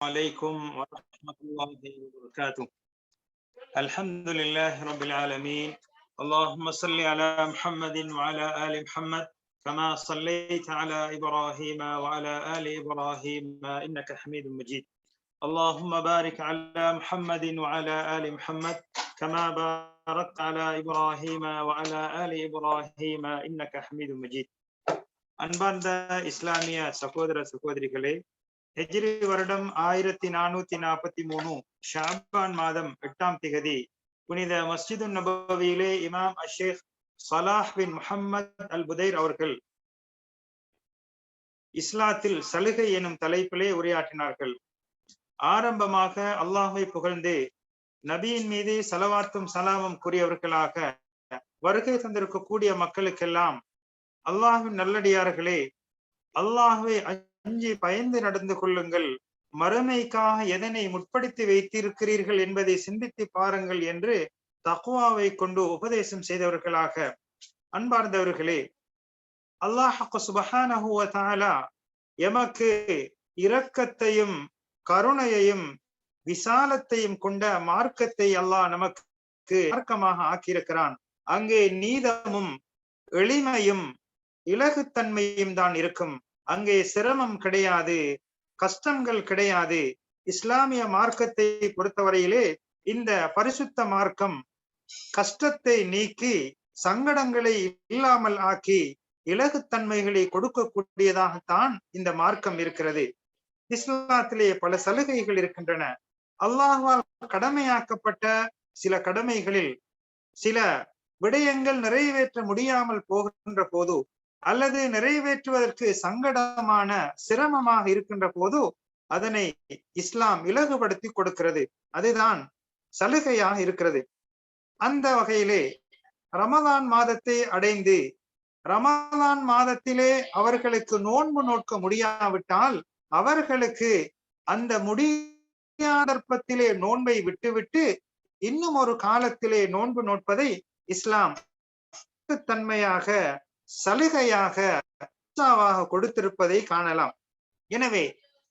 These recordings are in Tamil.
عليكم ورحمة الله وبركاته الحمد لله رب العالمين اللهم صل على محمد وعلى آل محمد كما صليت على إبراهيم وعلى آل إبراهيم إنك حميد مجيد اللهم بارك على محمد وعلى آل محمد كما باركت على إبراهيم وعلى آل إبراهيم إنك حميد مجيد அன்பார்ந்த இஸ்லாமிய சகோதர சகோதரிகளே ஹெஜ்ரி வருடம் ஆயிரத்தி நானூத்தி நாற்பத்தி மூணு ஷாபான் மாதம் எட்டாம் திகதி புனித மஸ்ஜிது நபவியிலே இமாம் அஷேக் சலாஹ் பின் முஹம்மத் அல் புதைர் அவர்கள் இஸ்லாத்தில் சலுகை எனும் தலைப்பிலே உரையாற்றினார்கள். ஆரம்பமாக அல்லாஹை புகழ்ந்து நபியின் மீது சலவாத்தும் சலாமும் கூறியவர்களாக வருகை தந்திருக்கக்கூடிய மக்களுக்கெல்லாம் அல்லாஹின் நல்லடியார்களே அல்லாஹுவை அஞ்சி பயந்து நடந்து கொள்ளுங்கள். மறுமைக்காக எதனை முற்படுத்தி வைத்திருக்கிறீர்கள் என்பதை சிந்தித்து பாருங்கள் என்று தக்குவாவை கொண்டு உபதேசம் செய்தவர்களாக. அன்பார்ந்தவர்களே அல்லாஹு சுபஹானஹுவ எமக்கு இரக்கத்தையும் கருணையையும் விசாலத்தையும் கொண்ட மார்க்கத்தை அல்லாஹ் நமக்கு மார்க்கமாக ஆக்கியிருக்கிறான். அங்கே நீதமும் எளிமையும் இலகுத்தன்மையும் தான் இருக்கும். அங்கே சிரமம் கிடையாது கஷ்டங்கள் கிடையாது. இஸ்லாமிய மார்க்கத்தை பொறுத்தவரையிலே இந்த பரிசுத்த மார்க்கம் கஷ்டத்தை நீக்கி சங்கடங்களை இல்லாமல் ஆக்கி இலகுத்தன்மைகளை கொடுக்கக்கூடியதாகத்தான் இந்த மார்க்கம் இருக்கிறது. இஸ்லாத்திலே பல சலுகைகள் இருக்கின்றன. அல்லாஹால் கடமையாக்கப்பட்ட சில கடமைகளில் சில விடயங்கள் நிறைவேற்ற முடியாமல் போகின்ற போது அல்லது நிறைவேற்றுவதற்கு சங்கடமான சிரமமாக இருக்கின்ற போது அதனை இஸ்லாம் இலகுபடுத்தி கொடுக்கிறது. அதுதான் சலுகையாக இருக்கிறது. அந்த வகையிலே ரமதான் மாதத்தை அடைந்து ரமதான் மாதத்திலே அவர்களுக்கு நோன்பு நோக்க முடியாவிட்டால் அவர்களுக்கு அந்த முடியாதற்பத்திலே நோன்பை விட்டுவிட்டு இன்னும் ஒரு காலத்திலே நோன்பு நோட்பதை இஸ்லாம் தன்மையாக சலுகையாக கொடுத்திருப்பதை காணலாம். எனவே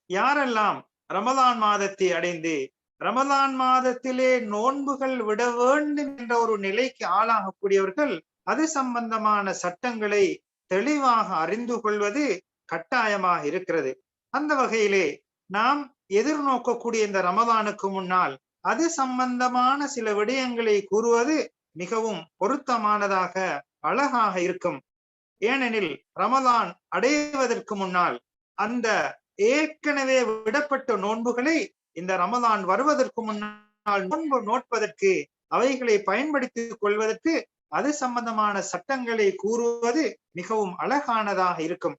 யாரெல்லாம் ரமதான் மாதத்தை அடைந்து ரமதான் மாதத்திலே நோன்புகள் விட வேண்டும் என்ற ஒரு நிலைக்கு ஆளாகக்கூடியவர்கள் அது சம்பந்தமான சட்டங்களை தெளிவாக அறிந்து கொள்வது கட்டாயமாக இருக்கிறது. அந்த வகையிலே நாம் எதிர்நோக்கக்கூடிய இந்த ரமதானுக்கு முன்னால் அது சம்பந்தமான சில விடயங்களை கூறுவது மிகவும் பொருத்தமானதாக அழகாக இருக்கும். ஏனெனில் ரமதான் அடைவதற்கு முன்னால் அந்த ஏற்கனவே விடப்பட்ட நோன்புகளை இந்த ரமதான் வருவதற்கு முன்னால் நோன்பு நோட்பதற்கு அவைகளை பயன்படுத்திக் கொள்வதற்கு அது சம்பந்தமான சட்டங்களை கூறுவது மிகவும் அழகானதாக இருக்கும்.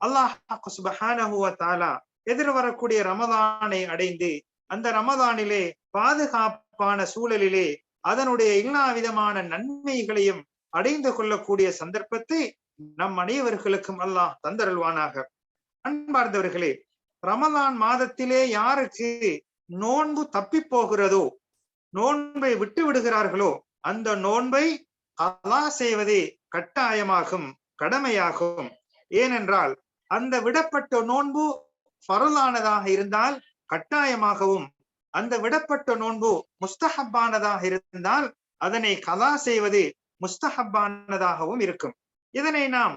அல்லாஹ் எதிர்வரக்கூடிய ரமதானை அடைந்து அந்த ரமதானிலே பாதுகாப்பான சூழலிலே அதனுடைய எல்லா விதமான நன்மைகளையும் அடைந்து கொள்ளக்கூடிய சந்தர்ப்பத்தை நம் அனைவர்களுக்கும் அல்லாஹ் தந்தருள்வானாக. அன்பார்ந்தவர்களே ரமதான் மாதத்திலே யாருக்கு நோன்பு தப்பி போகிறதோ நோன்பை விட்டு விடுகிறார்களோ அந்த நோன்பை அல்லாஹ் செய்வதே கட்டாயமாகும் கடமையாகும். ஏனென்றால் அந்த விடப்பட்ட நோன்பு பரலானதாக இருந்தால் கட்டாயமாகவும் அந்த விடப்பட்ட நோன்பு முஸ்தஹப்பானதாக இருந்தால் அதனை கலா செய்வது முஸ்தஹப்பானதாகவும் இருக்கும். இதனை நாம்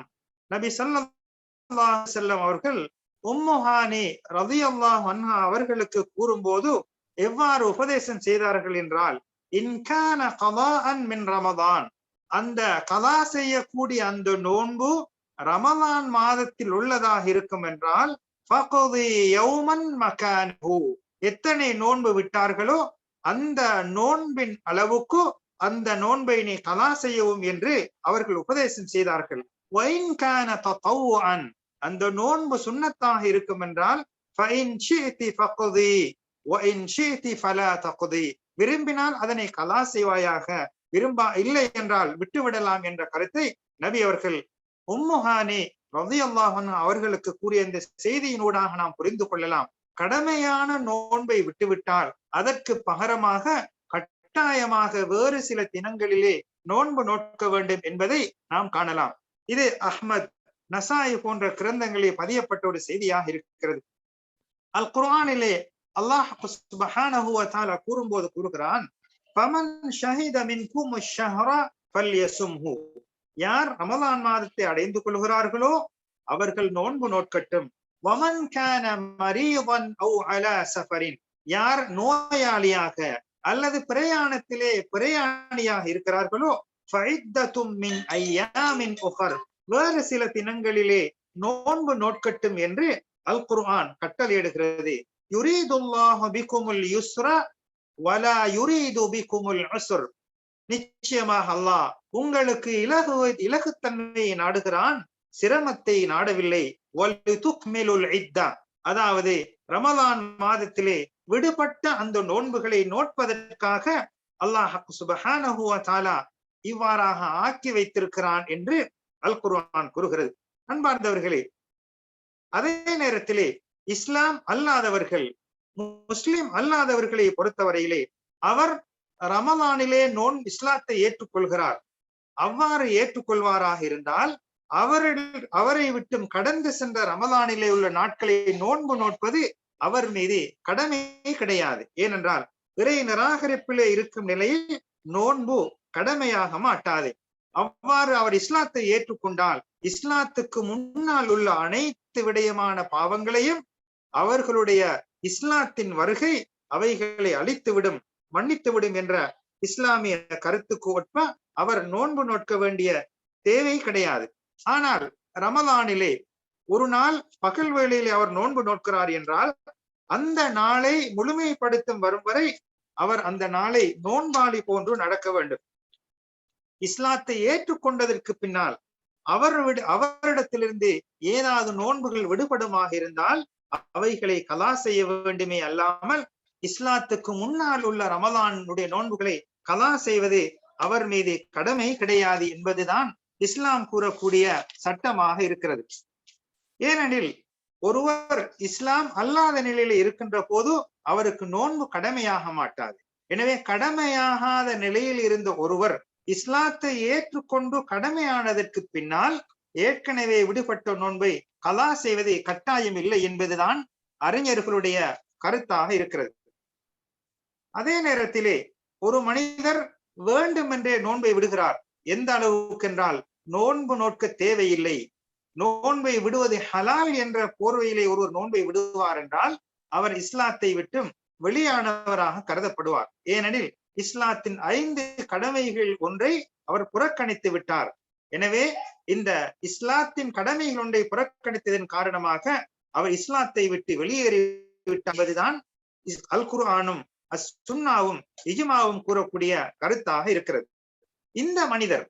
நபி சல்லா செல்லம் அவர்கள் உம்முஹானி ரதி அல்லாஹ் அன்ஹா அவர்களுக்கு கூறும்போது எவ்வாறு உபதேசம் செய்தார்கள் என்றால் இன்கான கலாஅன் மின் ரமதான். அந்த கலா செய்யக்கூடிய அந்த நோன்பு ரமதான் மாதத்தில் உள்ளதாக இருக்கும் என்றால் எத்தனை நோன்பு விட்டார்களோ அந்த நோன்பின் அளவுக்கு அந்த நோன்பை நீ கலா செய்யவும் என்று அவர்கள் உபதேசம் செய்தார்கள். அந்த நோன்பு சுண்ணத்தாக இருக்கும் என்றால் விரும்பினால் அதனை கலா செய்வாயாக. விரும்பா இல்லை என்றால் விட்டுவிடலாம் என்ற கருத்தை நபி அவர்கள் உம்முஹானி ரவி அல்லாஹன் அவர்களுக்கு கூறிய இந்த செய்தியினூடாக நாம் புரிந்து கொள்ளலாம். கடமையான நோன்பை விட்டுவிட்டால் அதற்கு பகரமாக கட்டாயமாக வேறு சில தினங்களிலே நோன்பு நோக்க வேண்டும் என்பதை நாம் காணலாம். இது அஹ்மத் நசாய் போன்ற கிரந்தங்களில் பதியப்பட்ட ஒரு செய்தியாக இருக்கிறது. அல் குர்ஆனிலே அல்லாஹ் சுப்ஹானஹு கூறும்போது கூறுகிறான் ஃபமன் ஷஹித மின்கும் அஷ்-ஷஹ்ர ஃபல்யசும்ஹு. யார் ரமலான் மாதத்தை அடைந்து கொள்கிறார்களோ அவர்கள் நோன்பு நோட்கட்டும் வமன் கான மரீதன் அவு அலா சஃபரின். யார் நோயாளியாக அல்லது பிரயாணத்திலே பிரயாணியாக இருக்கிறார்களோ? வேறு சில தினங்களிலே நோன்பு நோட்கட்டும் என்று அல் குர்ஆன் கட்டளையிடுகிறது வலா பிகுமுல் நிச்சயமாக அல்லாஹ் உங்களுக்கு இலகு இலகுத்தன்மையை நாடுகிறான் சிரமத்தை நாடவில்லை. அதாவது ரமலான் மாதத்திலே விடுபட்ட அந்த நோன்புகளை நோட்பதற்காக அல்லாஹ் சுபஹானஹு இவ்வாறாக ஆக்கி வைத்திருக்கிறான் என்று அல் குர்ஆன் கூறுகிறது. அன்பார்ந்தவர்களே அதே நேரத்திலே இஸ்லாம் அல்லாதவர்கள் முஸ்லிம் அல்லாதவர்களை பொறுத்தவரையிலே அவர் ரமலானிலே நோன் இஸ்லாத்தை ஏற்றுக்கொள்கிறார். அவ்வாறு ஏற்றுக்கொள்வாராக இருந்தால் அவரிடம் அவரை விட்டும் கடந்து சென்ற ரமதானிலே உள்ள நாட்களை நோன்பு நோட்பது அவர் மீது. கடமை கிடையாது. ஏனென்றால் இறை நிராகரிப்பிலே இருக்கும் நிலையில் நோன்பு கடமையாக மாட்டாது. அவ்வாறு அவர் இஸ்லாத்தை ஏற்றுக்கொண்டால் இஸ்லாத்துக்கு முன்னால் உள்ள அனைத்து விடயமான பாவங்களையும் அவர்களுடைய இஸ்லாத்தின் வருகை அவைகளை அழித்துவிடும் மன்னித்துவிடும் என்ற இஸ்லாமிய கருத்துக்கு ஒற்ப அவர் நோன்பு நோட்க வேண்டிய தேவை கிடையாது. ஆனால் ரமலானிலே ஒரு நாள் பகல் வேளையிலே அவர் நோன்பு நோக்கிறார் என்றால் அந்த நாளை முழுமைப்படுத்தும் வரும் வரை அவர் அந்த நாளை நோன்பாளி போன்று நடக்க வேண்டும். இஸ்லாத்தை ஏற்றுக்கொண்டதற்கு பின்னால் அவர் அவரிடத்திலிருந்து ஏதாவது நோன்புகள் விடுபடுமாக இருந்தால் அவைகளை கலா செய்ய வேண்டுமே அல்லாமல் இஸ்லாத்துக்கு முன்னால் உள்ள ரமலானுடைய நோன்புகளை கலா செய்வது அவர் மீது கடமை கிடையாது என்பதுதான் இஸ்லாம் கூறக்கூடிய சட்டமாக இருக்கிறது. ஏனெனில் ஒருவர் இஸ்லாம் அல்லாத நிலையில இருக்கின்ற போது அவருக்கு நோன்பு கடமையாக மாட்டாது. எனவே கடமையாகாத நிலையில் இருந்த ஒருவர் இஸ்லாத்தை ஏற்றுக்கொண்டு கடமையானதற்கு பின்னால் ஏற்கனவே விடுபட்ட நோன்பை கலா செய்வது கட்டாயம் இல்லை என்பதுதான் அறிஞர்களுடைய கருத்தாக இருக்கிறது. அதே நேரத்திலே ஒரு மனிதர் வேண்டுமென்றே நோன்பை விடுகிறார். எந்த அளவுக்கு என்றால் நோன்பு நோக்க தேவையில்லை. நோன்பை விடுவது ஹலால் என்ற போர்வையிலே ஒருவர் நோன்பை விடுவார் என்றால் அவர் இஸ்லாத்தை விட்டும் வெளியானவராக கருதப்படுவார். ஏனெனில் இஸ்லாத்தின் ஐந்து கடமைகள் ஒன்றை அவர் புறக்கணித்து விட்டார். எனவே இந்த இஸ்லாத்தின் கடமைகள் ஒன்றை புறக்கணித்ததன் காரணமாக அவர் இஸ்லாத்தை விட்டு வெளியேறி என்பதுதான் அல் குர்ஆனும் சுன்னாவும் இஜுமாவும் கூறக்கூடிய கருத்தாக இருக்கிறது. இந்த மனிதர்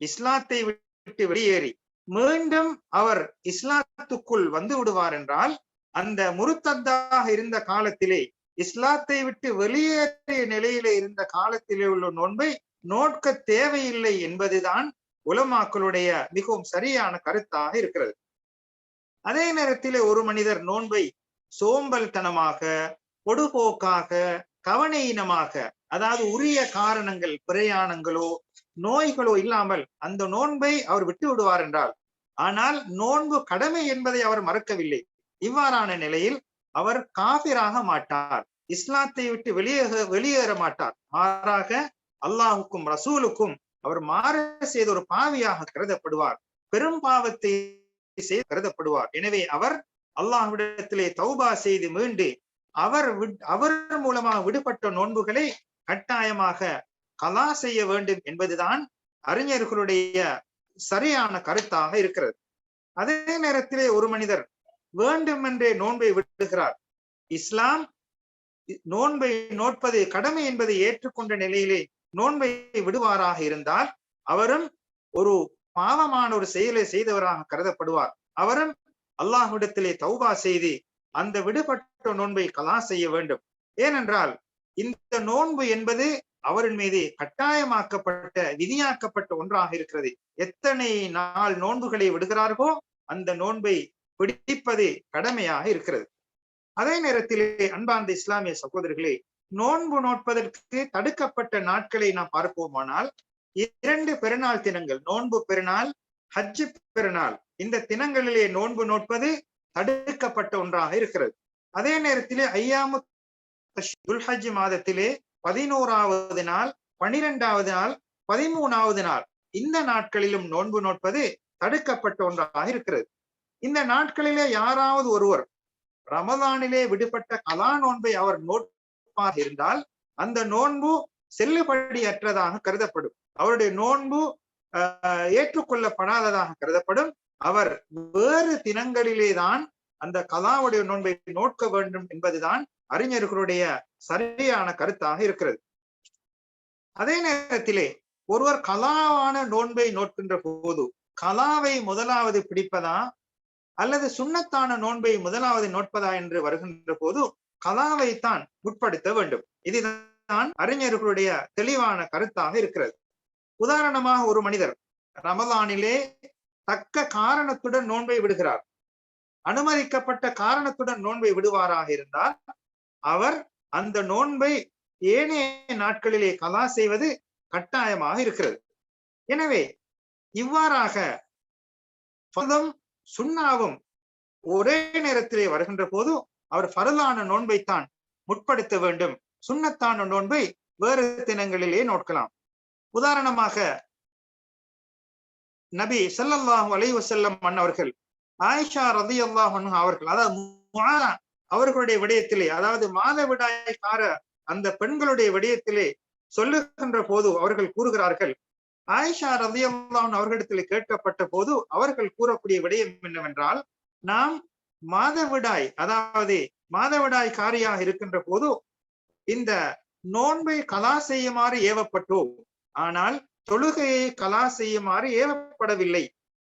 இஸ்லாத்தை விட்டு வெளியேறி மீண்டும் அவர் இஸ்லாத்துக்குள் வந்து விடுவார் என்றால் அந்த முருத்தத்தாக இருந்த காலத்திலே இஸ்லாத்தை விட்டு வெளியேறிய நிலையிலே இருந்த காலத்திலே உள்ள நோன்பை நோட்க தேவையில்லை என்பதுதான் உலமாக்களுடைய மிகவும் சரியான கருத்தாக இருக்கிறது. அதே நேரத்திலே ஒரு மனிதர் நோன்பை சோம்பல்தனமாக பொடுபோக்காக கவனையினமாக அதாவது உரிய காரணங்கள் பிரயாணங்களோ நோய்களோ இல்லாமல் அந்த நோன்பை அவர் விட்டு விடுவார் என்றால் ஆனால் நோன்பு கடமை என்பதை அவர் மறக்கவில்லை. இவ்வாறான நிலையில் அவர் காபிராக மாட்டார். இஸ்லாத்தை விட்டு வெளியேற வெளியேற மாட்டார். மாறாக அல்லாஹுக்கும் ரசூலுக்கும் அவர் மாற செய்த ஒரு பாவியாக கருதப்படுவார். பெரும் பாவத்தை செய்து கருதப்படுவார். எனவே அவர் அல்லாஹ்விடத்திலே தௌபா செய்து மீண்டு அவர் அவர் மூலமாக விடுபட்ட நோன்புகளை கட்டாயமாக கலா செய்ய வேண்டும் என்பதுதான் அறிஞர்களுடைய சரியான கருத்தாக இருக்கிறது. அதே நேரத்திலே ஒரு மனிதர் வேண்டுமென்றே நோன்பை விடுகிறார். இஸ்லாம் நோன்பை நோட்பது கடமை என்பதை ஏற்றுக்கொண்ட நிலையிலே நோன்பை விடுவாராக இருந்தால் அவரும் ஒரு பாவமான ஒரு செயலை செய்தவராக கருதப்படுவார். அவரும் அல்லாஹ்விடத்திலே தௌபா செய்து அந்த விடுபட்ட நோன்பை கலா செய்ய வேண்டும். ஏனென்றால் இந்த நோன்பு என்பது அவரின் மீது கட்டாயமாக்கப்பட்ட விதியாக்கப்பட்ட ஒன்றாக இருக்கிறது. எத்தனை நாள் நோன்புகளை விடுகிறார்களோ அந்த நோன்பை பிடிப்பது கடமையாக இருக்கிறது. அதே நேரத்திலே அன்பார்ந்த இஸ்லாமிய சகோதரர்களே நோன்பு நோட்பதற்கு தடுக்கப்பட்ட நாட்களை நாம் பார்ப்போமானால் இரண்டு பெருநாள் தினங்கள் நோன்பு பெருநாள் ஹஜ்ஜு பெருநாள் இந்த தினங்களிலே நோன்பு நோட்பது தடுக்கப்பட்ட ஒன்றாக இருக்கிறது. அதே நேரத்திலே ஐயாமு துல்ஹஜ் மாதத்திலே பதினோராவது நாள் பனிரெண்டாவது நாள் பதிமூணாவது நாள். இந்த நாட்களிலும் நோன்பு நோட்பது தடுக்கப்பட்ட ஒன்றாக இருக்கிறது. இந்த நாட்களிலே யாராவது ஒருவர் ரமதானிலே விடுபட்ட கலா நோன்பை அவர் நோட்பாக இருந்தால் அந்த நோன்பு செல்லுபடியற்றதாக கருதப்படும். அவருடைய நோன்பு ஏற்றுக்கொள்ளப்படாததாக கருதப்படும். அவர் வேறு தினங்களிலே தான் அந்த கலாவுடைய நோன்பை நோட்க வேண்டும் என்பதுதான் அறிஞர்களுடைய சரியான கருத்தாக இருக்கிறது. அதே நேரத்திலே ஒருவர் கலாவான நோன்பை நோட்கின்ற போது கலாவை முதலாவது பிடிப்பதா? அல்லது சுண்ணத்தான நோன்பை முதலாவது நோட்பதா என்று வருகின்ற போது கலாவைத்தான் உட்படுத்த வேண்டும். இதுதான் அறிஞர்களுடைய தெளிவான கருத்தாக இருக்கிறது. உதாரணமாக ஒரு மனிதர் ரமலானிலே தக்க காரணத்துடன் நோன்பை விடுகிறார். அனுமதிக்கப்பட்ட காரணத்துடன் நோன்பை விடுவாராக இருந்தால் அவர் அந்த நோன்பை ஏனைய நாட்களிலே கலா செய்வது கட்டாயமாக இருக்கிறது. எனவே இவ்வாறாக சுண்ணாவும் ஒரே நேரத்திலே வருகின்ற போது அவர் பரலான நோன்பைத்தான் முற்படுத்த வேண்டும். சுண்ணத்தான நோன்பை வேறு தினங்களிலே நோட்கலாம் உதாரணமாக நபி சல்லல்லாஹு அலைவசல்லம் அவர்கள் ஆயிஷா ரதி அல்லாஹ் அவர்கள் அதாவது அவர்களுடைய விடயத்திலே அதாவது மாதவிடாய்க்கார அந்த பெண்களுடைய விடயத்திலே சொல்லுகின்ற போது அவர்கள் கூறுகிறார்கள் ஆயிஷா ரதியல்லான் அவர்களிடத்தில் கேட்கப்பட்ட போது அவர்கள் கூறக்கூடிய விடயம் என்னவென்றால் நாம் மாதவிடாய் அதாவது மாதவிடாய் காரியாக இருக்கின்ற போது இந்த நோன்பை கலா செய்யுமாறு ஏவப்பட்டோம். ஆனால் தொழுகையை கலா செய்யுமாறு ஏவப்படவில்லை.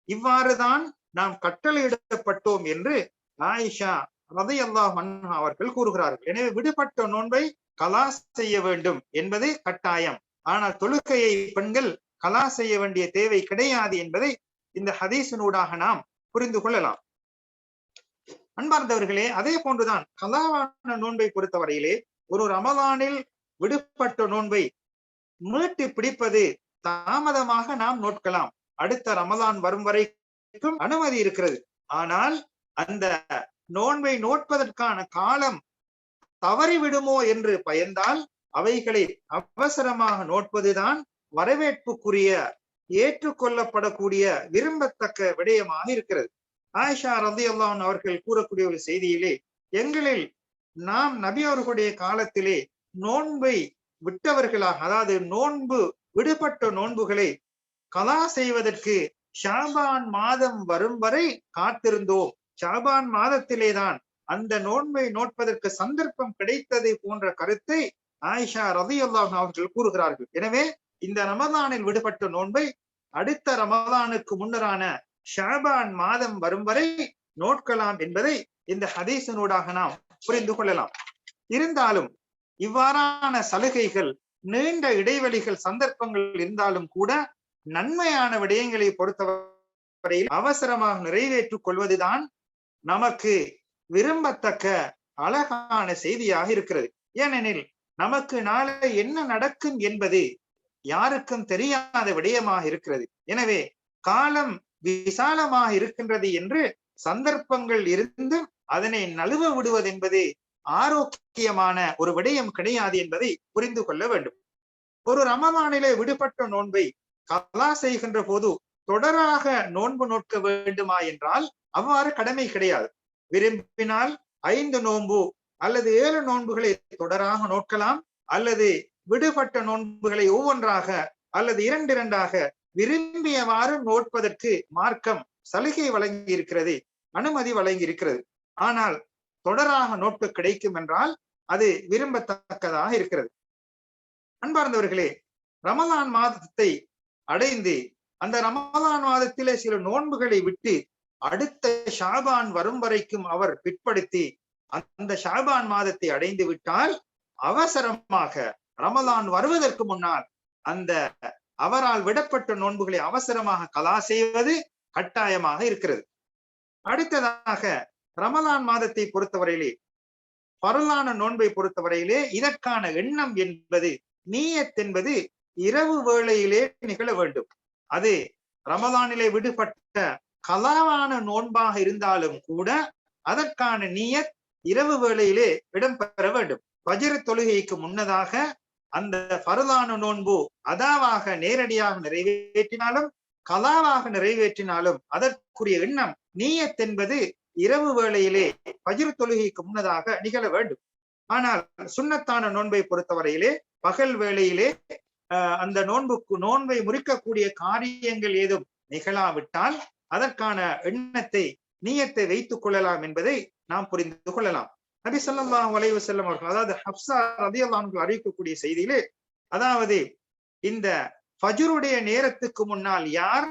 இவ்வாறுதான் நாம் கட்டளையிடப்பட்டோம் என்று ஆயிஷா ரதை அல்லாஹ் அவர்கள் கூறுகிறார்கள். எனவே விடுபட்ட நோன்பை கலா செய்ய வேண்டும் என்பது கட்டாயம். ஆனால் தொழுக்கையை பெண்கள் கலா செய்ய வேண்டிய தேவை கிடையாது என்பதை இந்த ஹதீசனூடாக நாம் புரிந்து கொள்ளலாம். அன்பார்ந்தவர்களே அதே போன்றுதான் கலாவான நோன்பை பொறுத்தவரையிலே ஒரு ரமலானில் விடுபட்ட நோன்பை மீட்டு பிடிப்பது தாமதமாக நாம் நோட்கலாம். அடுத்த ரமலான் வரும் வரைக்கும் அனுமதி இருக்கிறது. ஆனால் அந்த நோன்பை நோட்பதற்கான காலம் தவறிவிடுமோ என்று பயந்தால் அவைகளை அவசரமாக நோட்பதுதான் வரவேற்புக்குரிய ஏற்றுக்கொள்ளப்படக்கூடிய விரும்பத்தக்க விடயமாக இருக்கிறது. ஆயிஷா ரதி அல்லான் அவர்கள் கூறக்கூடிய ஒரு செய்தியிலே எங்களில் நாம் நபி அவர்களுடைய காலத்திலே நோன்பை விட்டவர்களாக அதாவது நோன்பு விடுபட்ட நோன்புகளை கலா செய்வதற்கு ஷாபான் மாதம் வரும் வரை காத்திருந்தோம். ஷாபான் மாதத்திலேதான் அந்த நோன்பை நோட்பதற்கு சந்தர்ப்பம் கிடைத்தது போன்ற கருத்தை ஆயிஷா ரதி அல்லாஹ் அவர்கள் கூறுகிறார்கள். எனவே இந்த ரமதானில் விடுபட்ட நோன்பை அடுத்த ரமதானுக்கு முன்னரான ஷாபான் மாதம் வரும் வரை நோட்கலாம் என்பதை இந்த ஹதீசனூடாக நாம் புரிந்து கொள்ளலாம். இருந்தாலும் இவ்வாறான சலுகைகள் நீண்ட இடைவெளிகள் சந்தர்ப்பங்கள் இருந்தாலும் கூட நன்மையான விடயங்களை பொறுத்தவரையில் அவசரமாக நிறைவேற்றுக் கொள்வதுதான் நமக்கு விரும்பத்தக்க அழகான செய்தியாக இருக்கிறது. ஏனெனில் நமக்கு நாளை என்ன நடக்கும் என்பது யாருக்கும் தெரியாத விடயமாக இருக்கிறது. எனவே காலம் விசாலமாக இருக்கின்றது என்று சந்தர்ப்பங்கள் இருந்தும் அதனை நழுவ விடுவது என்பது ஆரோக்கியமான ஒரு விடயம் கிடையாது என்பதை புரிந்து கொள்ள வேண்டும். ஒரு ரமமானிலே விடுபட்ட நோன்பை கலா செய்கின்ற போது தொடராக நோன்பு நோக்க வேண்டுமா என்றால் அவ்வாறு கடமை கிடையாது. விரும்பினால் ஐந்து நோன்பு அல்லது ஏழு நோன்புகளை தொடராக நோக்கலாம் அல்லது விடுபட்ட நோன்புகளை ஒவ்வொன்றாக அல்லது இரண்டு இரண்டாக விரும்பியவாறு நோட்பதற்கு மார்க்கம் சலுகை வழங்கி இருக்கிறது அனுமதி வழங்கி இருக்கிறது ஆனால் தொடராக நோட்டு கிடைக்கும் என்றால் அது விரும்பத்தக்கதாக இருக்கிறது. அன்பார்ந்தவர்களே ரமலான் மாதத்தை அடைந்து அந்த ரமலான் மாதத்திலே சில நோன்புகளை விட்டு அடுத்த ஷாபான் வரும் வரைக்கும் அவர் பிற்படுத்தி அந்த ஷாபான் மாதத்தை அடைந்து விட்டால் அவசரமாக ரமலான் வருவதற்கு முன்னால் அந்த அவரால் விடப்பட்ட நோன்புகளை அவசரமாக கலா செய்வது கட்டாயமாக இருக்கிறது. அடுத்ததாக ரமலான் மாதத்தை பொறுத்தவரையிலே பரலான நோன்பை பொறுத்தவரையிலே இதற்கான எண்ணம் என்பது நீயத் என்பது இரவு வேளையிலே நிகழ வேண்டும். அது ரமதானிலே விடுபட்ட கலாவான நோன்பாக இருந்தாலும் கூட அதற்கான நீயத் இரவு வேளையிலே இடம்பெற வேண்டும். பஜிர தொழுகைக்கு முன்னதாக அந்த பருதான நோன்பு அதாவாக நேரடியாக நிறைவேற்றினாலும் கலாவாக நிறைவேற்றினாலும் அதற்குரிய எண்ணம் நீயத் என்பது இரவு வேளையிலே பஜிர் தொழுகைக்கு முன்னதாக நிகழ வேண்டும். ஆனால் சுண்ணத்தான நோன்பை பொறுத்தவரையிலே பகல் வேளையிலே அந்த நோன்புக்கு நோன்பை முறிக்கக்கூடிய காரியங்கள் ஏதும் நிகழாவிட்டால் அதற்கான எண்ணத்தை நீயத்தை வைத்துக் கொள்ளலாம் என்பதை நாம் புரிந்து கொள்ளலாம். நபி சொல்லாம் வளைவு செல்லும் அவர்கள் அதாவது ஹப்சா ரதியல்லான்கள் அறிவிக்கக்கூடிய செய்தியிலே அதாவது இந்த ஃபஜுருடைய நேரத்துக்கு முன்னால் யார்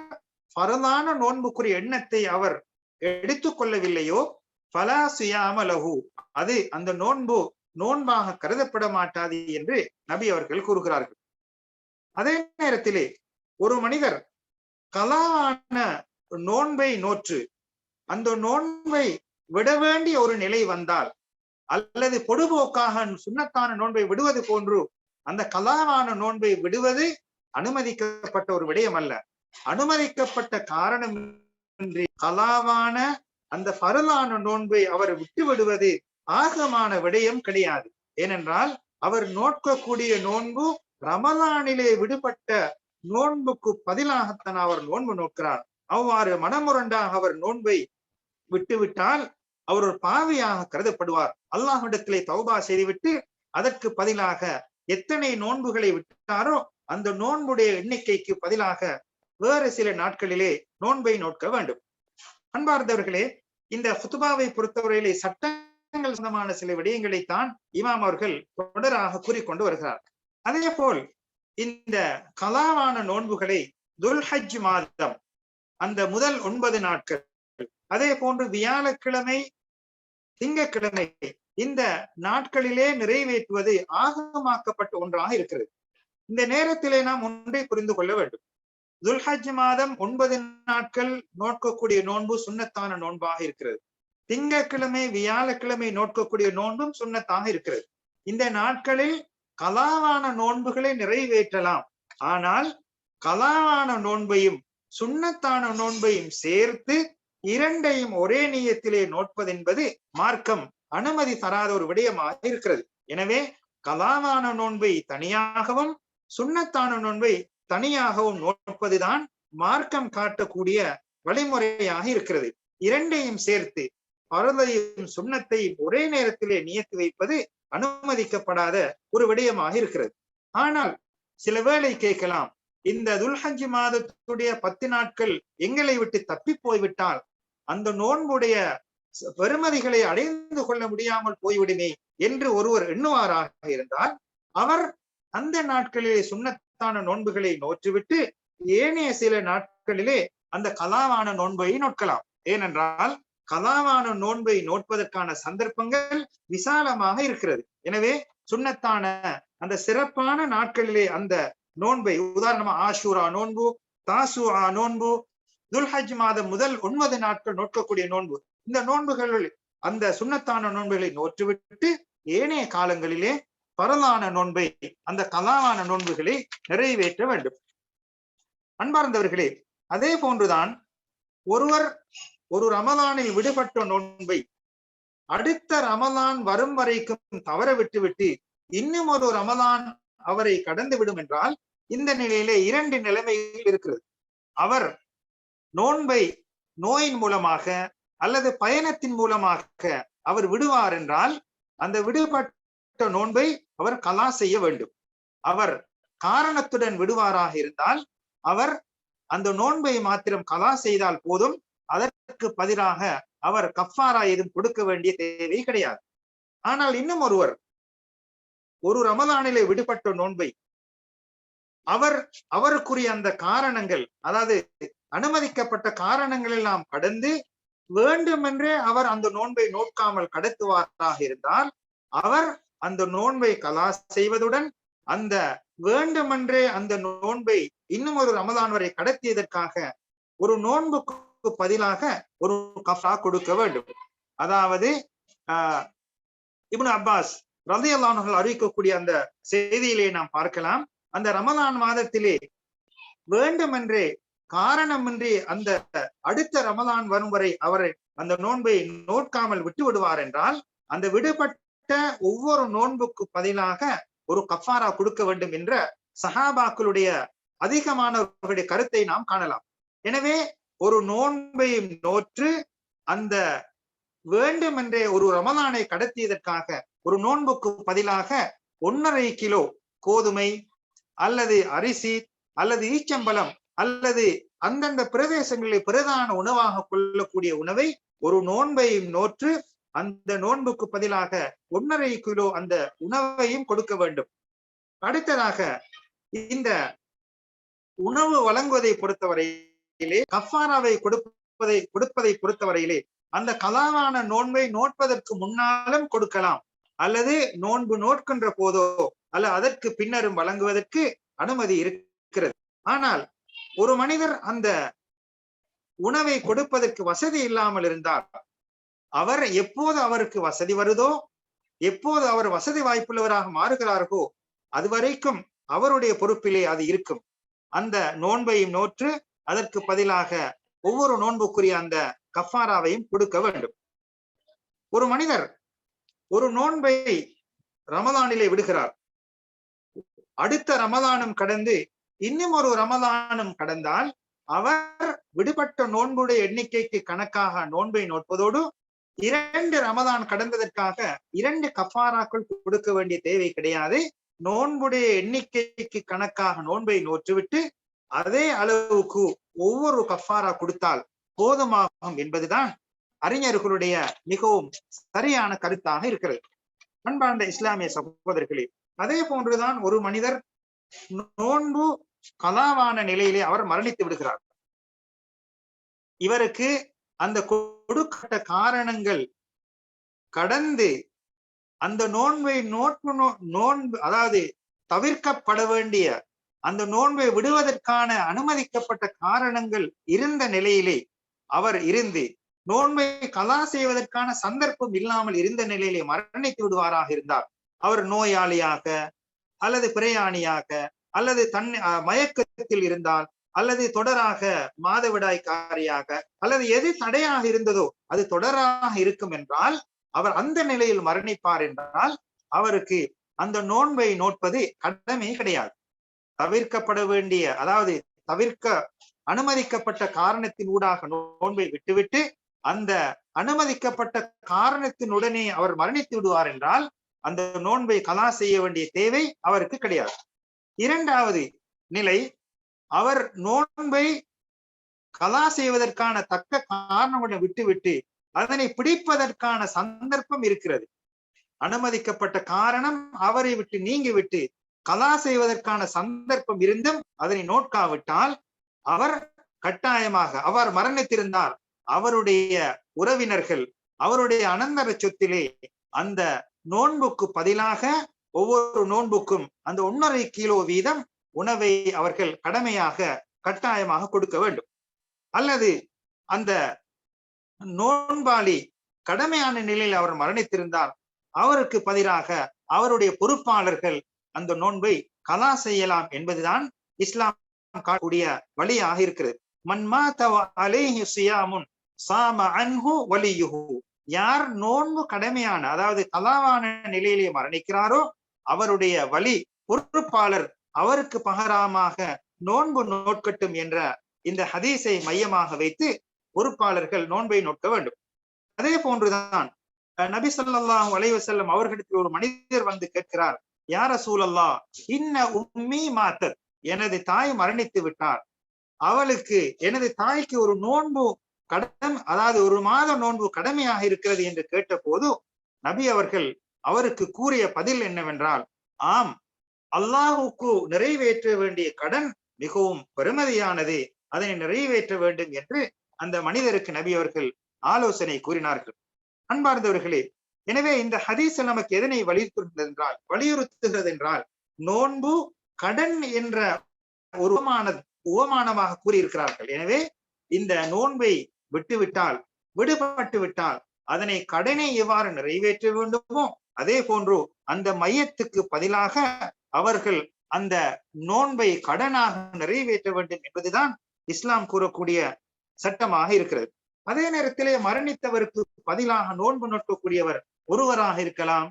பரதான நோன்புக்குரிய எண்ணத்தை அவர் எடுத்துக்கொள்ளவில்லையோ பலா சுயாமலகு அது அந்த நோன்பு நோன்பாக கருதப்பட மாட்டாது என்று நபி அவர்கள் கூறுகிறார்கள். அதே நேரத்திலே ஒரு மனிதர் கலான நோன்பை நோற்று அந்த நோன்பை விட வேண்டிய ஒரு நிலை வந்தால் அல்லது பொடுபோக்காக சுண்ணத்தான நோன்பை விடுவது போன்று அந்த கலாவான நோன்பை விடுவது அனுமதிக்கப்பட்ட ஒரு விடயம் அல்ல அனுமதிக்கப்பட்ட காரணம் கலாவான அந்த பரலான நோன்பை அவர் விட்டு விடுவது ஆகமான விடயம் கிடையாது. ஏனென்றால் அவர் நோக்கக்கூடிய நோன்பு ரமலானிலே விடுபட்ட நோன்புக்கு பதிலாகத்தான் அவர் நோன்பு நோக்கிறார். அவ்வாறு மனமுரண்டாக அவர் நோன்பை விட்டுவிட்டால் அவர் ஒரு பாவியாக கருதப்படுவார். அல்லாஹிடத்திலே தௌபா செய்துவிட்டு அதற்கு பதிலாக எத்தனை நோன்புகளை விட்டாரோ அந்த நோன்புடைய எண்ணிக்கைக்கு பதிலாக வேறு சில நாட்களிலே நோன்பை நோக்க வேண்டும். அன்பார்ந்தவர்களே இந்த புத்துபாவை பொறுத்தவரையிலே சட்டங்கள் சம்பந்தமான சில விடயங்களைத்தான் இமாம் அவர்கள் தொடராக கூறிக்கொண்டு வருகிறார். அதே போல் இந்த கலாவான நோன்புகளை துல்ஹஜ் மாதம் அந்த முதல் ஒன்பது நாட்கள் அதே போன்று வியாழக்கிழமை திங்கக்கிழமை இந்த நாட்களிலே நிறைவேற்றுவது ஆகமாக்கப்பட்ட ஒன்றாக இருக்கிறது. இந்த நேரத்திலே நாம் ஒன்றை புரிந்து கொள்ள வேண்டும். துல்ஹஜ் மாதம் ஒன்பது நாட்கள் நோக்கக்கூடிய நோன்பு சுண்ணத்தான நோன்பாக இருக்கிறது. திங்கக்கிழமை வியாழக்கிழமை நோக்கக்கூடிய நோன்பும் சுண்ணத்தாக இருக்கிறது. இந்த நாட்களில் கலாவான நோன்புகளை நிறைவேற்றலாம். ஆனால் கலாவான நோன்பையும் சுண்ணத்தான நோன்பையும் சேர்த்து இரண்டையும் ஒரே நீயத்திலே நோட்பது என்பது மார்க்கம் அனுமதி தராத ஒரு விடயமாக இருக்கிறது. எனவே கலாவான நோன்பை தனியாகவும் சுண்ணத்தான நோன்பை தனியாகவும் நோட்பதுதான் மார்க்கம் காட்டக்கூடிய வழிமுறையாக இருக்கிறது. இரண்டையும் சேர்த்து பரதையும் சுண்ணத்தையும் ஒரே நேரத்திலே நியத்து வைப்பது அனுமதிக்கப்படாத ஒரு விடயமாக இருக்கிறது. ஆனால் சில வேளை கேட்கலாம் இந்த துல்ஹஜ் மாதத்துடைய பத்து நாட்கள் எங்களை விட்டு தப்பி போய்விட்டால் அந்த நோன்புடைய பெருமதிகளை அடைந்து கொள்ள முடியாமல் போய்விடுமே என்று ஒருவர் எண்ணுவாராக இருந்தால் அவர் அந்த நாட்களிலே சுண்ணத்தான நோன்புகளை நோற்றுவிட்டு ஏனைய சில நாட்களிலே அந்த கலாவான நோன்பை நோட்கலாம் ஏனென்றால் கலாவான நோன்பை நோட்பதற்கான சந்தர்ப்பங்கள் விசாலமாக இருக்கிறது. எனவே சுண்ணத்தான அந்த சிறப்பான நாட்களிலே அந்த நோன்பை உதாரணமா ஆஷூரா நோன்பு தாசு ஆ நோன்பு துல்ஹஜ் மாதம் முதல் ஒன்பது நாட்கள் நோக்கக்கூடிய நோன்பு இந்த நோன்புகளில் அந்த சுண்ணத்தான நோன்புகளை நோற்றுவிட்டு ஏனைய காலங்களிலே பரலான நோன்பை அந்த கலாவான நோன்புகளை நிறைவேற்ற வேண்டும். அன்பார்ந்தவர்களே அதே போன்றுதான் ஒருவர் ஒரு ரமலானில் விடுபட்ட நோன்பை அடுத்த ரமலான் வரும் வரைக்கும் தவற விட்டுவிட்டு இன்னும் ஒரு ரமலான் அவரை கடந்து விடும் என்றால் இந்த நிலையிலே இரண்டு நிலைமைகள் இருக்கிறது. அவர் நோன்பை நோயின் மூலமாக அல்லது பயணத்தின் மூலமாக அவர் விடுவார் என்றால் அந்த விடுபட்ட நோன்பை அவர் கலா செய்ய வேண்டும். அவர் காரணத்துடன் விடுவாராக இருந்தால் அவர் அந்த நோன்பை மாத்திரம் கலா செய்தால் போதும். அதற்கு பதிலாக அவர் கஃபாரா எதுவும் கொடுக்க வேண்டிய தேவை கிடையாது. ஆனால் இன்னும் ஒருவர் ஒரு ரமதானிலே விடுபட்ட நோன்பை அவர் அவருக்குரிய அந்த காரணங்கள் அதாவது அனுமதிக்கப்பட்ட காரணங்கள் எல்லாம் கடந்து வேண்டுமென்றே அவர் அந்த நோன்பை நோக்காமல் கடத்துவாராக இருந்தால் அவர் அந்த நோன்பை கலா செய்வதுடன் அந்த வேண்டுமென்றே அந்த நோன்பை இன்னும் ஒரு ரமதான் வரை கடத்தியதற்காக ஒரு நோன்புக்கு பதிலாக ஒரு கஃபா கொடுக்க வேண்டும். அதாவது ஆஹ் இப்னு அப்பாஸ் ரதி அறிவிக்கக்கூடிய அந்த செய்தியிலே நாம் பார்க்கலாம். அந்த ரமலான் மாதத்திலே வேண்டுமென்றே காரணமின்றி அந்த அடுத்த ரமலான் வரும் வரை அவர் அந்த நோன்பை நோட்காமல் விட்டு விடுவார் என்றால் அந்த விடுபட்ட ஒவ்வொரு நோன்புக்கு பதிலாக ஒரு கஃபாரா கொடுக்க வேண்டும் என்ற சஹாபாக்களுடைய அதிகமானவர்களுடைய கருத்தை நாம் காணலாம். எனவே ஒரு நோன்பையும் நோற்று அந்த வேண்டுமென்றே ஒரு ரமதானை கடத்தியதற்காக ஒரு நோன்புக்கு பதிலாக ஒன்னரை கிலோ கோதுமை அல்லது அரிசி அல்லது ஈச்சம்பழம் அல்லது அந்தந்த பிரதேசங்களில் பிரதான உணவாக கொள்ளக்கூடிய உணவை ஒரு நோன்பையும் நோற்று அந்த நோன்புக்கு பதிலாக ஒன்னரை கிலோ அந்த உணவையும் கொடுக்க வேண்டும். அடுத்ததாக இந்த உணவு வழங்குவதை வரையிலே கஃபாராவை கொடுப்பதை கொடுப்பதை பொறுத்தவரையிலே அந்த கலாவான நோன்பை நோட்பதற்கு முன்னாலும் கொடுக்கலாம். அல்லது நோன்பு நோட்கின்ற போதோ அல்ல அதற்கு பின்னரும் வழங்குவதற்கு அனுமதி இருக்கிறது. ஆனால் ஒரு மனிதர் அந்த உணவை கொடுப்பதற்கு வசதி இல்லாமல் இருந்தால் அவர் எப்போது அவருக்கு வசதி வருதோ எப்போது அவர் வசதி வாய்ப்புள்ளவராக மாறுகிறார்களோ அதுவரைக்கும் அவருடைய பொறுப்பிலே அது இருக்கும். அந்த நோன்பையும் நோற்று அதற்கு பதிலாக ஒவ்வொரு நோன்புக்குரிய அந்த கஃபாராவையும் கொடுக்க வேண்டும். ஒரு மனிதர் ஒரு நோன்பை ரமதானிலே விடுகிறார். அடுத்த ரமதானம் கடந்து இன்னும் ஒரு ரமதானம் கடந்தால் அவர் விடுபட்ட நோன்புடைய எண்ணிக்கைக்கு கணக்காக நோன்பை நோட்பதோடு இரண்டு ரமதான் கடந்ததற்காக இரண்டு கஃபாராக்கள் கொடுக்க வேண்டிய தேவை கிடையாது. நோன்புடைய எண்ணிக்கைக்கு கணக்காக நோன்பை நோற்றுவிட்டு அதே அளவுக்கு ஒவ்வொரு கஃபாரா கொடுத்தால் போதுமாகும் என்பதுதான் அறிஞர்களுடைய மிகவும் சரியான கருத்தாக இருக்கிறது. அன்பார்ந்த இஸ்லாமிய சகோதரர்களே அதே போன்றுதான் ஒரு மனிதர் நோன்பு கலாவான நிலையிலே அவர் மரணித்து விடுகிறார். இவருக்கு அந்த கொடுக்கப்பட்ட காரணங்கள் கடந்து அந்த நோன்பை நோட்பு நோன்பு அதாவது தவிர்க்கப்பட வேண்டிய அந்த நோன்பை விடுவதற்கான அனுமதிக்கப்பட்ட காரணங்கள் இருந்த நிலையிலே அவர் இருந்து நோன்பை கலா செய்வதற்கான சந்தர்ப்பம் இல்லாமல் இருந்த நிலையிலே மரணித்து விடுவாராக இருந்தார். அவர் நோயாளியாக அல்லது பிரயாணியாக அல்லது தன் மயக்கத்தில் இருந்தால் அல்லது தொடராக மாதவிடாய்க்காரியாக அல்லது எது தடையாக இருந்ததோ அது தொடராக இருக்கும் என்றால் அவர் அந்த நிலையில் மரணிப்பார் என்றால் அவருக்கு அந்த நோன்பை நோட்பது கடமை கிடையாது. தவிர்க்கப்பட வேண்டிய அதாவது தவிர்க்க அனுமதிக்கப்பட்ட காரணத்தின் ஊடாக நோன்பை விட்டுவிட்டு அந்த அனுமதிக்கப்பட்ட காரணத்தினுடனே அவர் மரணித்து விடுவார் என்றால் அந்த நோன்பை கலா செய்ய வேண்டிய தேவை அவருக்கு கிடையாது. இரண்டாவது நிலை அவர் நோன்பை கலா செய்வதற்கான தக்க காரணமுடன் விட்டுவிட்டு அதனை பிடிப்பதற்கான சந்தர்ப்பம் இருக்கிறது. அனுமதிக்கப்பட்ட காரணம் அவரை விட்டு நீங்கிவிட்டு கலா செய்வதற்கான சந்தர்ப்பம் இருந்தும் அதனை நோட்காவிட்டால் அவர் கட்டாயமாக அவர் மரணித்திருந்தார். அவருடைய உறவினர்கள் அவருடைய அனந்தர சொத்திலே அந்த நோன்புக்கு பதிலாக ஒவ்வொரு நோன்புக்கும் அந்த ஒன்னரை கிலோ வீதம் உணவை அவர்கள் கடமையாக கட்டாயமாக கொடுக்க வேண்டும். அல்லது அந்த நோன்பாளி கடமையான நிலையில் அவர் மரணித்திருந்தால் அவருக்கு பதிலாக அவருடைய பொறுப்பாளர்கள் அந்த நோன்பை கலா செய்யலாம் என்பதுதான் இஸ்லாம் காட்டக்கூடிய வழியாக இருக்கிறது. யார் நோன்பு கடமையான அதாவது கலாவான நிலையிலே மரணிக்கிறாரோ அவருடைய வழி பொறுப்பாளர் அவருக்கு பகராமாக நோன்பு நோட்கட்டும் என்ற இந்த ஹதீஸை மையமாக வைத்து பொறுப்பாளர்கள் நோன்பை நோக்க வேண்டும். அதே போன்றுதான் நபி சொல்லாஹ் வலைவசல்லம் அவர்களிடத்தில் ஒரு மனிதர் வந்து கேட்கிறார் யார சூழல்லா இன்ன உம்மி மாத்தர் எனது தாய் மரணித்து விட்டார் அவளுக்கு எனது தாய்க்கு ஒரு நோன்பு கடன் அதாவது ஒரு மாத நோன்பு கடமையாக இருக்கிறது என்று கேட்ட போது நபி அவர்கள் அவருக்கு கூறிய பதில் என்னவென்றால் ஆம் அல்லாஹுக்கு நிறைவேற்ற வேண்டிய கடன் மிகவும் பெருமதியானது. அதனை நிறைவேற்ற வேண்டும் என்று அந்த மனிதருக்கு நபி அவர்கள் ஆலோசனை கூறினார்கள். அன்பார்ந்தவர்களே எனவே இந்த ஹதீஸ் நமக்கு எதனை வலியுறுத்துகிறது என்றால் வலியுறுத்துகிறது என்றால் நோன்பு கடன் என்ற ஒரு உபமான உபமானமாக கூறியிருக்கிறார்கள். எனவே இந்த நோன்பை விட்டுவிட்டால் விடுபட்டு விட்டால் அதனை கடனை எவ்வாறு நிறைவேற்ற வேண்டுமோ அதே போன்று அந்த மையத்துக்கு பதிலாக அவர்கள் அந்த நோன்பை கடனாக நிறைவேற்ற வேண்டும் என்பதுதான் இஸ்லாம் கூறக்கூடிய சட்டமாக இருக்கிறது. அதே நேரத்திலே மரணித்தவருக்கு பதிலாக நோன்பு நோக்கக்கூடியவர் ஒருவராக இருக்கலாம்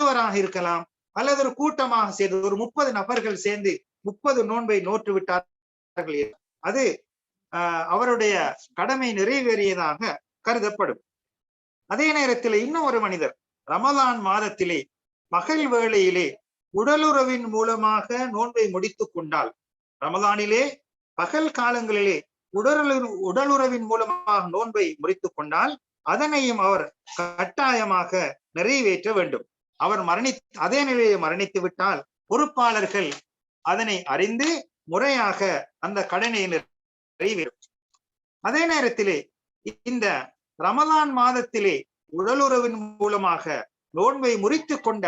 ஒருவராக இருக்கலாம் அல்லது ஒரு கூட்டமாக சேர்ந்து ஒரு முப்பது நபர்கள் சேர்ந்து முப்பது நோன்பை நோற்று விட்டார்கள் அது ஆஹ் அவருடைய கடமை நிறைவேறியதாக கருதப்படும். அதே நேரத்தில் இன்னும் ஒரு மனிதர் ரமலான் மாதத்திலே பகல் வேளையிலே உடலுறவின் மூலமாக நோன்பை முடித்துக் கொண்டால் ரமலானிலே பகல் காலங்களிலே உடலுறவு உடலுறவின் மூலமாக நோன்பை முடித்துக் கொண்டால் அதனையும் அவர் கட்டாயமாக நிறைவேற்ற வேண்டும். அவர் மரணி அதே நிலையை மரணித்து விட்டால் பொறுப்பாளர்கள் அதனை அறிந்து முறையாக அந்த கடனை நிறைவேறும். அதே நேரத்திலே இந்த ரமலான் மாதத்திலே உடலுறவின் மூலமாக நோன்பை முறித்து கொண்ட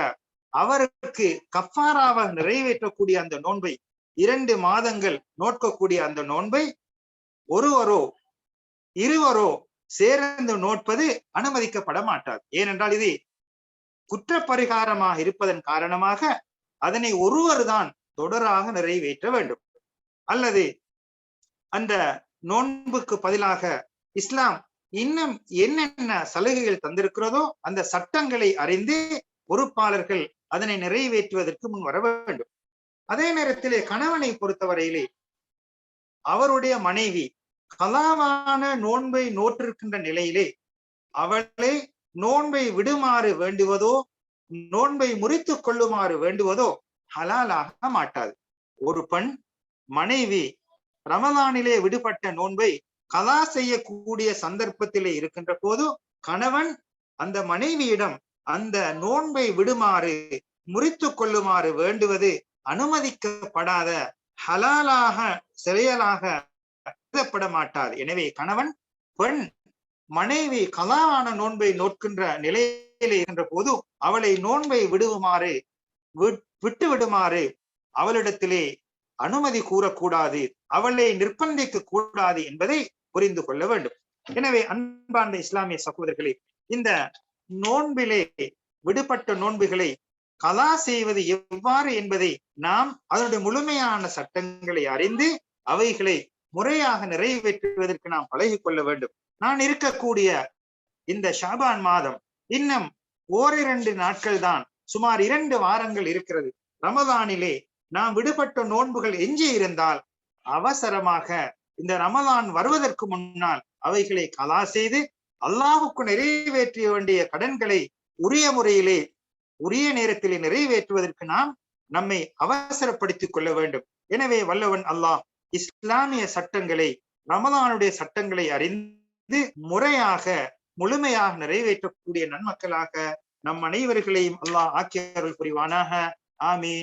அவருக்கு கஃபாராவாக நிறைவேற்றக்கூடிய அந்த நோன்பை இரண்டு மாதங்கள் நோட்கக்கூடிய அந்த நோன்பை ஒருவரோ இருவரோ சேர்ந்து நோட்பது அனுமதிக்கப்பட மாட்டார் ஏனென்றால் இது குற்றப்பரிகாரமாக இருப்பதன் காரணமாக அதனை ஒருவர் தான் தொடராக நிறைவேற்ற வேண்டும். அல்லது அந்த நோன்புக்கு பதிலாக இஸ்லாம் இன்னும் என்னென்ன சலுகைகள் தந்திருக்கிறதோ அந்த சட்டங்களை அறிந்து பொறுப்பாளர்கள் அதனை நிறைவேற்றுவதற்கு முன் வர வேண்டும். அதே நேரத்திலே கணவனை பொறுத்தவரையிலே அவருடைய மனைவி கலாவான நோன்பை நோற்றிருக்கின்ற நிலையிலே அவளை நோன்பை விடுமாறு வேண்டுவதோ நோன்பை முறித்து கொள்ளுமாறு வேண்டுவதோ ஹலாலாக மாட்டாது ஒரு பெண் மனைவி ரமலானிலே விடுபட்ட நோன்பை கலா செய்யக்கூடிய சந்தர்ப்பத்திலே இருக்கின்ற போது கணவன் அந்த மனைவியிடம் அந்த நோன்பை விடுமாறு முறித்து கொள்ளுமாறு வேண்டுவது அனுமதிக்கப்படாத ஹலாலாக செயலாக கருதப்பட மாட்டாது எனவே கணவன் பெண் மனைவி கலாவான நோன்பை நோக்கின்ற நிலையிலே இருக்கின்ற போது அவளை நோன்பை விடுவுமாறு விட்டு விடுமாறு அவளிடத்திலே அனுமதி கூறக்கூடாது அவளை நிர்பந்திக்க கூடாது என்பதை புரிந்து கொள்ள வேண்டும். எனவே அன்பார்ந்த இஸ்லாமிய சகோதரர்களே இந்த நோன்பிலே விடுபட்ட நோன்புகளை கலா செய்வது எவ்வாறு என்பதை நாம் அதனுடைய முழுமையான சட்டங்களை அறிந்து அவைகளை முறையாக நிறைவேற்றுவதற்கு நாம் பழகி கொள்ள வேண்டும். நான் இருக்கக்கூடிய இந்த ஷாபான் மாதம் இன்னும் ஓரிரண்டு நாட்கள் தான் சுமார் இரண்டு வாரங்கள் இருக்கிறது. ரமதானிலே நாம் விடுபட்ட நோன்புகள் எஞ்சி இருந்தால் அவசரமாக இந்த ரமதான் வருவதற்கு முன்னால் அவைகளை கலா செய்து அல்லாஹுக்கு நிறைவேற்றிய வேண்டிய கடன்களை உரிய முறையிலே உரிய நேரத்திலே நிறைவேற்றுவதற்கு நாம் நம்மை அவசரப்படுத்திக் கொள்ள வேண்டும். எனவே வல்லவன் அல்லாஹ் இஸ்லாமிய சட்டங்களை ரமதானுடைய சட்டங்களை அறிந்து முறையாக முழுமையாக நிறைவேற்றக்கூடிய நன்மக்களாக நம் அனைவர்களையும் அல்லாஹ் ஆக்கியவர்கள் புரிவானாக. ஆமீன்.